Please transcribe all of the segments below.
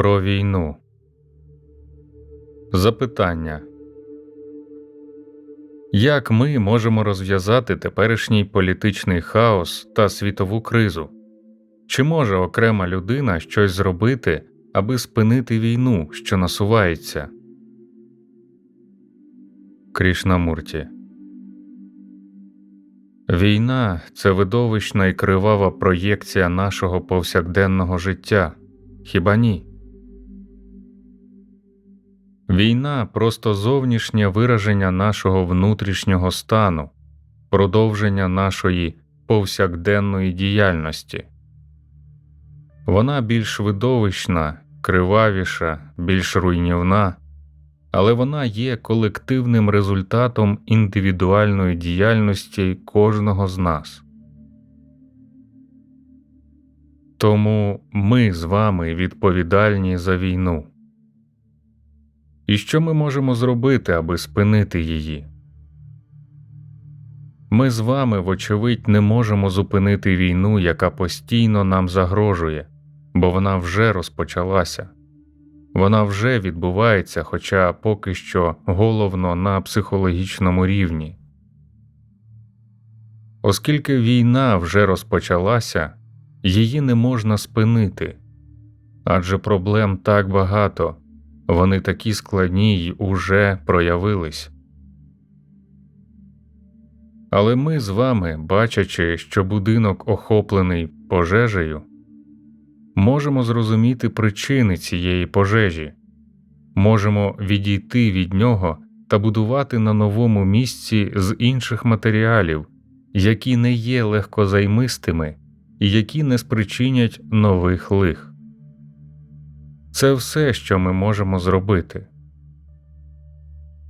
Про війну. Запитання. Як ми можемо розв'язати теперішній політичний хаос та світову кризу? Чи може окрема людина щось зробити, аби спинити війну, що насувається? Крішнамурті Війна це видовищна і кривава проєкція нашого повсякденного життя. Хіба ні? Війна просто зовнішнє вираження нашого внутрішнього стану, продовження нашої повсякденної діяльності. Вона більш видовищна, кривавіша, більш руйнівна, але вона є колективним результатом індивідуальної діяльності кожного з нас. Тому ми з вами відповідальні за війну. І що ми можемо зробити, аби спинити її? Ми з вами, вочевидь, не можемо зупинити війну, яка постійно нам загрожує, бо вона вже розпочалася. Вона вже відбувається, хоча поки що головно на психологічному рівні. Оскільки війна вже розпочалася, її не можна спинити адже проблем так багато, вони такі складні й уже проявились. Але ми з вами, бачачи, що будинок охоплений пожежею, можемо зрозуміти причини цієї пожежі, можемо відійти від нього та будувати на новому місці з інших матеріалів, які не є легкозаймистими і які не спричинять нових лих. Це все, що ми можемо зробити.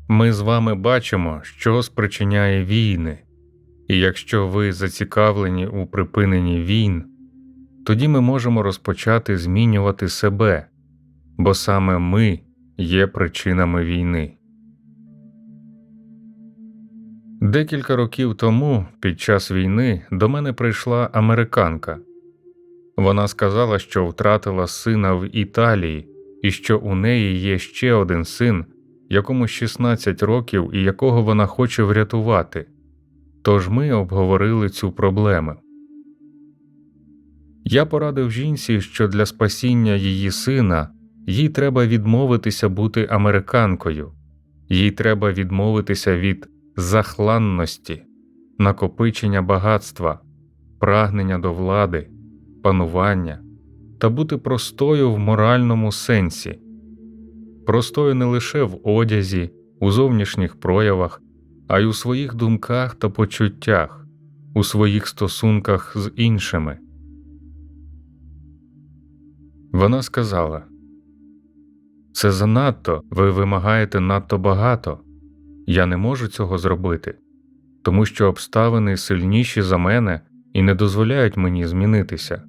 Ми з вами бачимо, що спричиняє війни, і якщо ви зацікавлені у припиненні війн, тоді ми можемо розпочати змінювати себе, бо саме ми є причинами війни. Декілька років тому, під час війни, до мене прийшла американка. Вона сказала, що втратила сина в Італії і що у неї є ще один син, якому 16 років і якого вона хоче врятувати. Тож ми обговорили цю проблему. Я порадив жінці, що для спасіння її сина їй треба відмовитися бути американкою, їй треба відмовитися від захланності, накопичення багатства, прагнення до влади, панування та бути простою в моральному сенсі, простою не лише в одязі, у зовнішніх проявах, а й у своїх думках та почуттях, у своїх стосунках з іншими. Вона сказала це занадто, ви вимагаєте надто багато. Я не можу цього зробити, тому що обставини сильніші за мене і не дозволяють мені змінитися.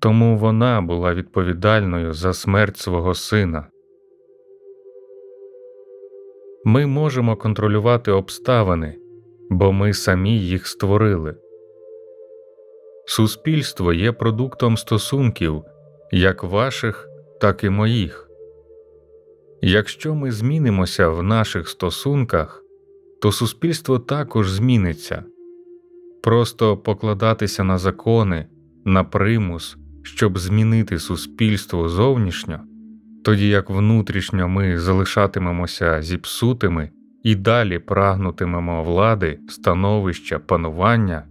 Тому вона була відповідальною за смерть свого сина. Ми можемо контролювати обставини, бо ми самі їх створили. Суспільство є продуктом стосунків як ваших, так і моїх. Якщо ми змінимося в наших стосунках, то суспільство також зміниться просто покладатися на закони, на примус, щоб змінити суспільство зовнішньо, тоді як внутрішньо ми залишатимемося зіпсутими і далі прагнутимемо влади, становища, панування,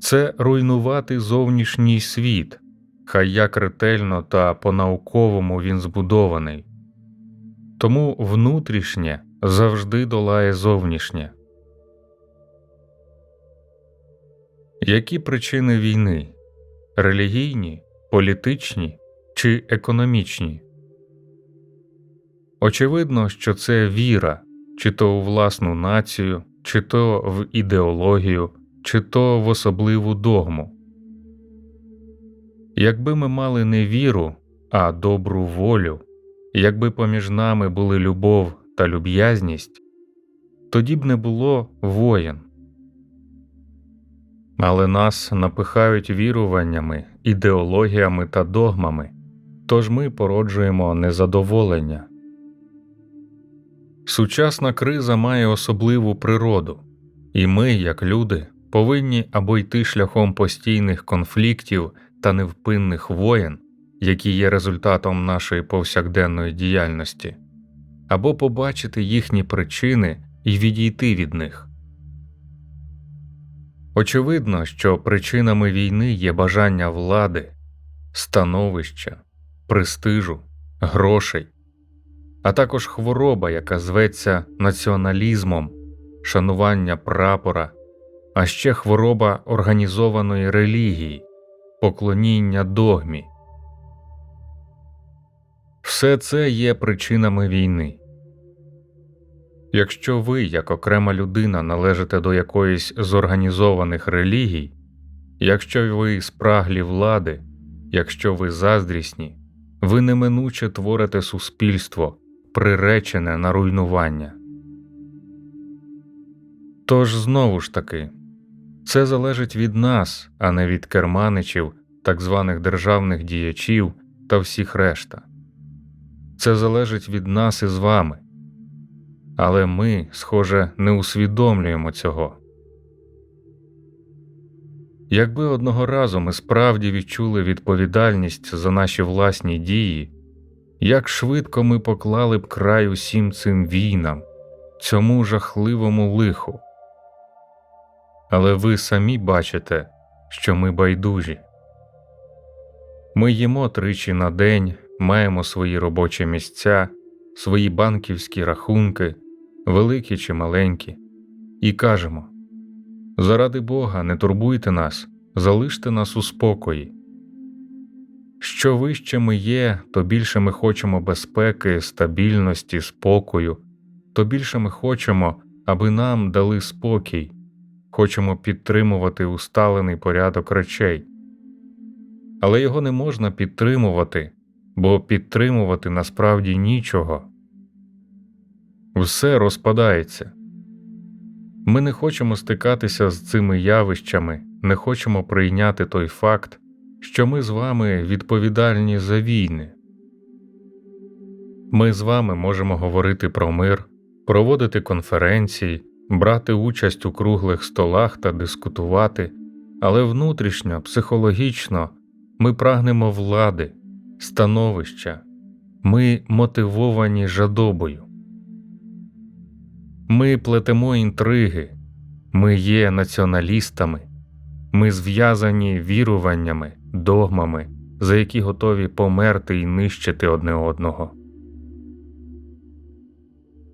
це руйнувати зовнішній світ, хай як ретельно та по науковому він збудований. Тому внутрішнє завжди долає зовнішнє. Які причини війни релігійні, політичні чи економічні? Очевидно, що це віра, чи то у власну націю, чи то в ідеологію, чи то в особливу догму. Якби ми мали не віру, а добру волю. Якби поміж нами були любов та люб'язність, тоді б не було воєн. Але нас напихають віруваннями ідеологіями та догмами, тож ми породжуємо незадоволення. Сучасна криза має особливу природу, і ми, як люди, повинні або йти шляхом постійних конфліктів та невпинних воєн, які є результатом нашої повсякденної діяльності, або побачити їхні причини і відійти від них. Очевидно, що причинами війни є бажання влади, становища, престижу, грошей, а також хвороба, яка зветься націоналізмом, шанування прапора, а ще хвороба організованої релігії, поклоніння догмі. Все це є причинами війни. Якщо ви, як окрема людина, належите до якоїсь з організованих релігій, якщо ви спраглі влади, якщо ви заздрісні, ви неминуче творите суспільство, приречене на руйнування. Тож знову ж таки, це залежить від нас, а не від керманичів, так званих державних діячів та всіх решта. Це залежить від нас із вами але ми, схоже, не усвідомлюємо цього. Якби одного разу ми справді відчули відповідальність за наші власні дії, як швидко ми поклали б край усім цим війнам, цьому жахливому лиху. Але ви самі бачите, що ми байдужі. Ми їмо тричі на день, маємо свої робочі місця, свої банківські рахунки, великі чи маленькі, і кажемо заради Бога, не турбуйте нас, залиште нас у спокої. Що вище ми є, то більше ми хочемо безпеки, стабільності, спокою, то більше ми хочемо, аби нам дали спокій, хочемо підтримувати усталений порядок речей. Але його не можна підтримувати, бо підтримувати насправді нічого все розпадається. Ми не хочемо стикатися з цими явищами, не хочемо прийняти той факт, що ми з вами відповідальні за війни. Ми з вами можемо говорити про мир, проводити конференції, брати участь у круглих столах та дискутувати, але внутрішньо, психологічно ми прагнемо влади, становища, ми мотивовані жадобою. Ми плетемо інтриги, ми є націоналістами, ми зв'язані віруваннями, догмами, за які готові померти і нищити одне одного.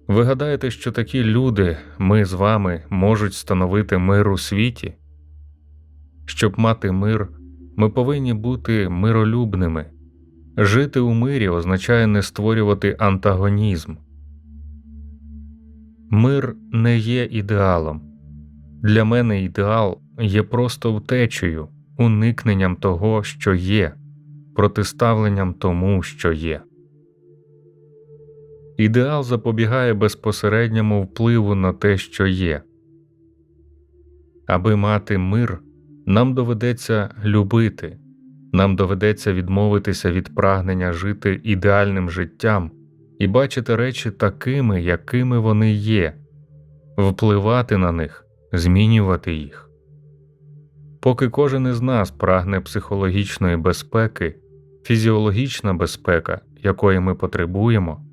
Ви гадаєте, що такі люди, ми з вами, можуть становити мир у світі? Щоб мати мир, ми повинні бути миролюбними. Жити у мирі означає не створювати антагонізм. Мир не є ідеалом. Для мене ідеал є просто втечею, уникненням того, що є, протиставленням тому, що є. Ідеал запобігає безпосередньому впливу на те, що є. Аби мати мир, нам доведеться любити, нам доведеться відмовитися від прагнення жити ідеальним життям і бачити речі такими, якими вони є, впливати на них, змінювати їх. Поки кожен із нас прагне психологічної безпеки, фізіологічна безпека, якої ми потребуємо,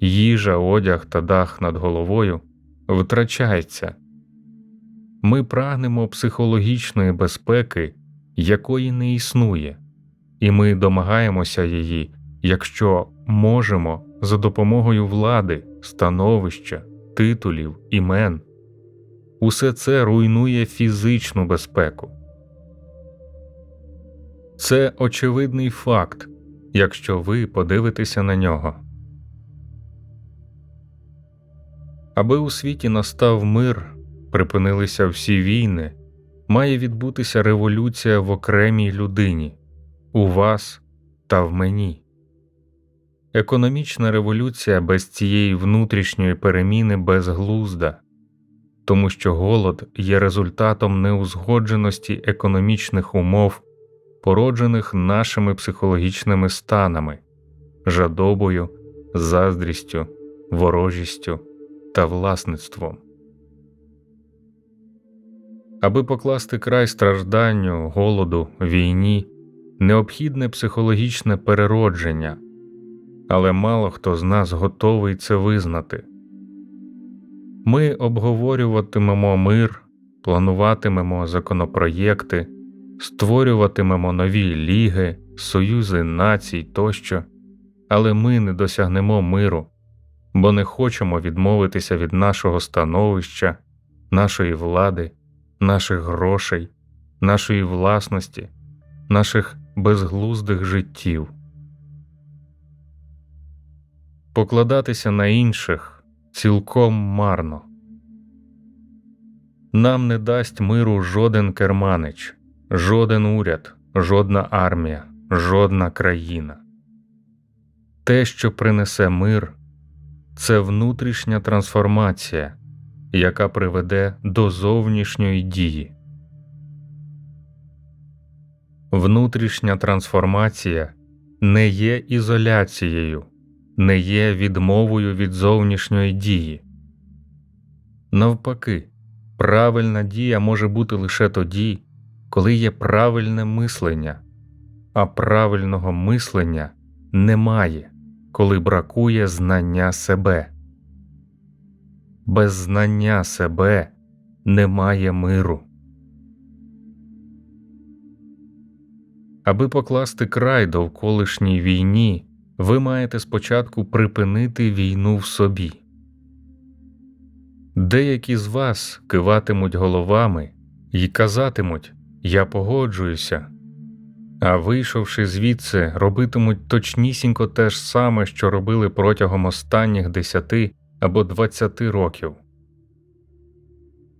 їжа, одяг та дах над головою втрачається. Ми прагнемо психологічної безпеки, якої не існує, і ми домагаємося її, якщо можемо за допомогою влади, становища, титулів, імен. Усе це руйнує фізичну безпеку. Це очевидний факт, якщо ви подивитеся на нього. Аби у світі настав мир, припинилися всі війни, має відбутися революція в окремій людині, у вас та в мені. Економічна революція без цієї внутрішньої переміни безглузда, тому що голод є результатом неузгодженості економічних умов породжених нашими психологічними станами, жадобою, заздрістю, ворожістю та власництвом. Аби покласти край стражданню, голоду, війні, необхідне психологічне переродження, але мало хто з нас готовий це визнати. Ми обговорюватимемо мир, плануватимемо законопроєкти, створюватимемо нові ліги, союзи націй тощо, але ми не досягнемо миру, бо не хочемо відмовитися від нашого становища, нашої влади, наших грошей, нашої власності, наших безглуздих життів. Покладатися на інших цілком марно. Нам не дасть миру жоден керманич, жоден уряд, жодна армія, жодна країна. Те, що принесе мир, це внутрішня трансформація, яка приведе до зовнішньої дії. Внутрішня трансформація не є ізоляцією, не є відмовою від зовнішньої дії. Навпаки, правильна дія може бути лише тоді, коли є правильне мислення, а правильного мислення немає, коли бракує знання себе. Без знання себе немає миру. Аби покласти край довколишній війні, ви маєте спочатку припинити війну в собі. Деякі з вас киватимуть головами і казатимуть Я погоджуюся, а вийшовши звідси, робитимуть точнісінько те ж саме, що робили протягом останніх десяти або двадцяти років.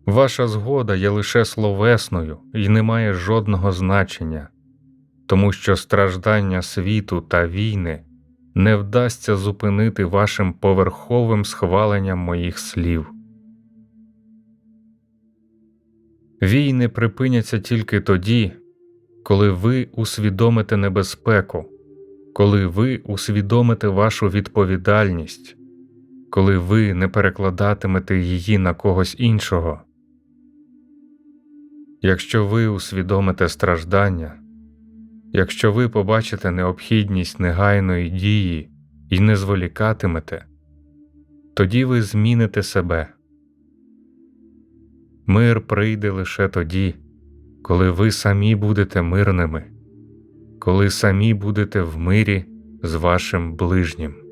Ваша згода є лише словесною і не має жодного значення, тому що страждання світу та війни не вдасться зупинити вашим поверховим схваленням моїх слів. Війни припиняться тільки тоді, коли ви усвідомите небезпеку, коли ви усвідомите вашу відповідальність, коли ви не перекладатимете її на когось іншого. Якщо ви усвідомите страждання, якщо ви побачите необхідність негайної дії і не зволікатимете, тоді ви зміните себе. Мир прийде лише тоді, коли ви самі будете мирними, коли самі будете в мирі з вашим ближнім.